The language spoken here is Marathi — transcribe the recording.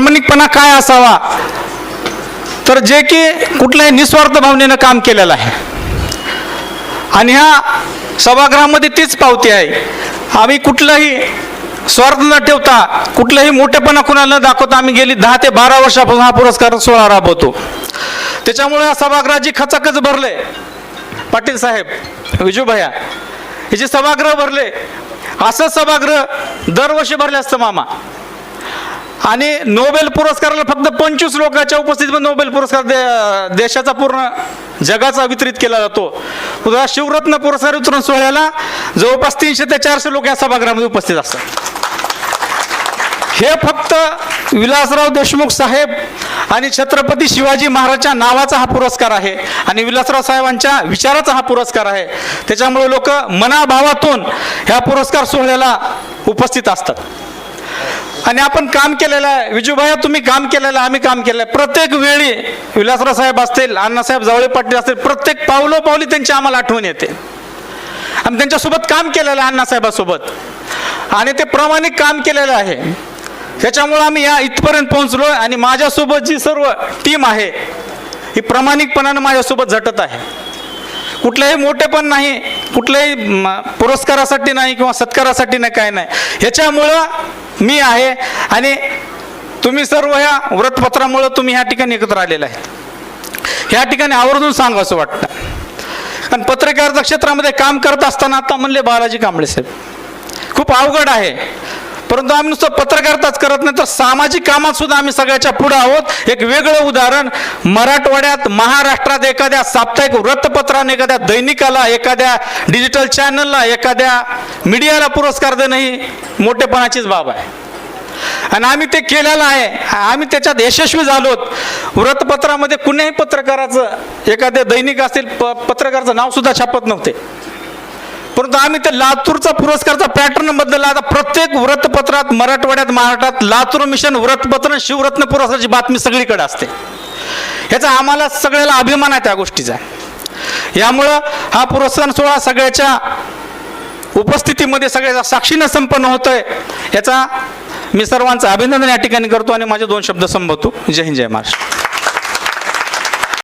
प्रामाणिकपणा काय असावा? तर जे की कुठल्याही निस्वार्थ भावनेनं काम केलेलं आहे. आणि ह्या सभागृहामध्ये तीच पावती आहे. आम्ही कुठलाही स्वार्थ न ठेवता कुठलाही मोठेपणा कुणाला न दाखवता आम्ही गेली दहा ते बारा वर्षापासून हा पुरस्कार सोहळा राबवतो. त्याच्यामुळे या सभागृहाची खचाखच भरले पाटील साहेब विजूभया हे जे सभागृह भरले असं सभागृह दरवर्षी भरले असतं मामा. आणि नोबेल पुरस्काराला फक्त पंचवीस लोकांच्या उपस्थितीमध्ये नोबेल पुरस्कार दे देशाचा पूर्ण जगाचा वितरित केला जातो. उदा शिवरत्न पुरस्कार वितरण सोहळ्याला जवळपास तीनशे ते चारशे लोक या सभागृहामध्ये उपस्थित असतात. हे फक्त विलासराव देशमुख साहेब आणि छत्रपती शिवाजी महाराजच्या नावाचा हा पुरस्कार आहे आणि विलासराव साहेबांच्या विचाराचा हा पुरस्कार आहे. त्याच्यामुळे लोक मनाभावातून ह्या पुरस्कार सोहळ्याला उपस्थित असतात. आणि आपण काम केलेलं आहे. विजूभाया तुम्ही काम केलेलं आहे आम्ही काम केलं आहे. प्रत्येक वेळी विलासराव साहेब असतील अण्णासाहेब जावळे पाटील असतील प्रत्येक पावलो पावली त्यांची आम्हाला आठवण येते. आम्ही त्यांच्यासोबत काम केलेलं आहे अण्णासाहेबासोबत आणि ते प्रामाणिक काम केलेलं आहे. त्याच्यामुळं आम्ही या इथपर्यंत पोहोचलो आणि माझ्यासोबत जी सर्व टीम आहे ही प्रामाणिकपणानं माझ्यासोबत झटत आहे. कुठल्याही मोठेपण नाही कुठल्याही म, पुरस्कारासाठी नाही किंवा सत्कारासाठी नाही काय नाही. ह्याच्यामुळं मी आहे आणि तुम्ही सर्व ह्या वृत्तपत्रामुळं तुम्ही ह्या ठिकाणी एकत्र आलेले आहेत. ह्या ठिकाणी आवर्जून सांगा असं वाटतं. कारण पत्रकारिता क्षेत्रामध्ये काम करत असताना आता म्हणले बालाजी कांबळे साहेब खूप अवघड आहे. परंतु आम्ही नुसतं पत्रकारिताच करत नाही तर सामाजिक कामात सुद्धा आम्ही सगळ्याच्या पुढे आहोत. एक वेगळं उदाहरण मराठवाड्यात महाराष्ट्रात एखाद्या साप्ताहिक वृत्तपत्राने एखाद्या दैनिकाला एखाद्या डिजिटल चॅनलला एखाद्या मीडियाला पुरस्कार देणं ही मोठेपणाचीच बाब आहे. आणि आम्ही ते केलेलं आहे. आम्ही त्याच्यात यशस्वी झालो वृत्तपत्रामध्ये कुण्याही पत्रकाराचं एखाद्या दैनिक असतील प पत्रकाराचं नावसुद्धा छापत नव्हते. परंतु आम्ही ते लातूरचा पुरस्कारचा पॅटर्न बदलला. आता प्रत्येक वृत्तपत्रात मराठवाड्यात महाराष्ट्रात लातूर मिशन वृत्तपत्र शिवरत्न पुरस्काराची बातमी सगळीकडे असते. ह्याचा आम्हाला सगळ्याला अभिमान आहे त्या गोष्टीचा. यामुळं हा पुरस्कार सोहळा सगळ्याच्या उपस्थितीमध्ये सगळ्याच्या साक्षीनं संपन्न होतोय. याचा मी सर्वांचं अभिनंदन या ठिकाणी करतो आणि माझे दोन शब्द संबोधतो जय हिंद जय महाराष्ट्र.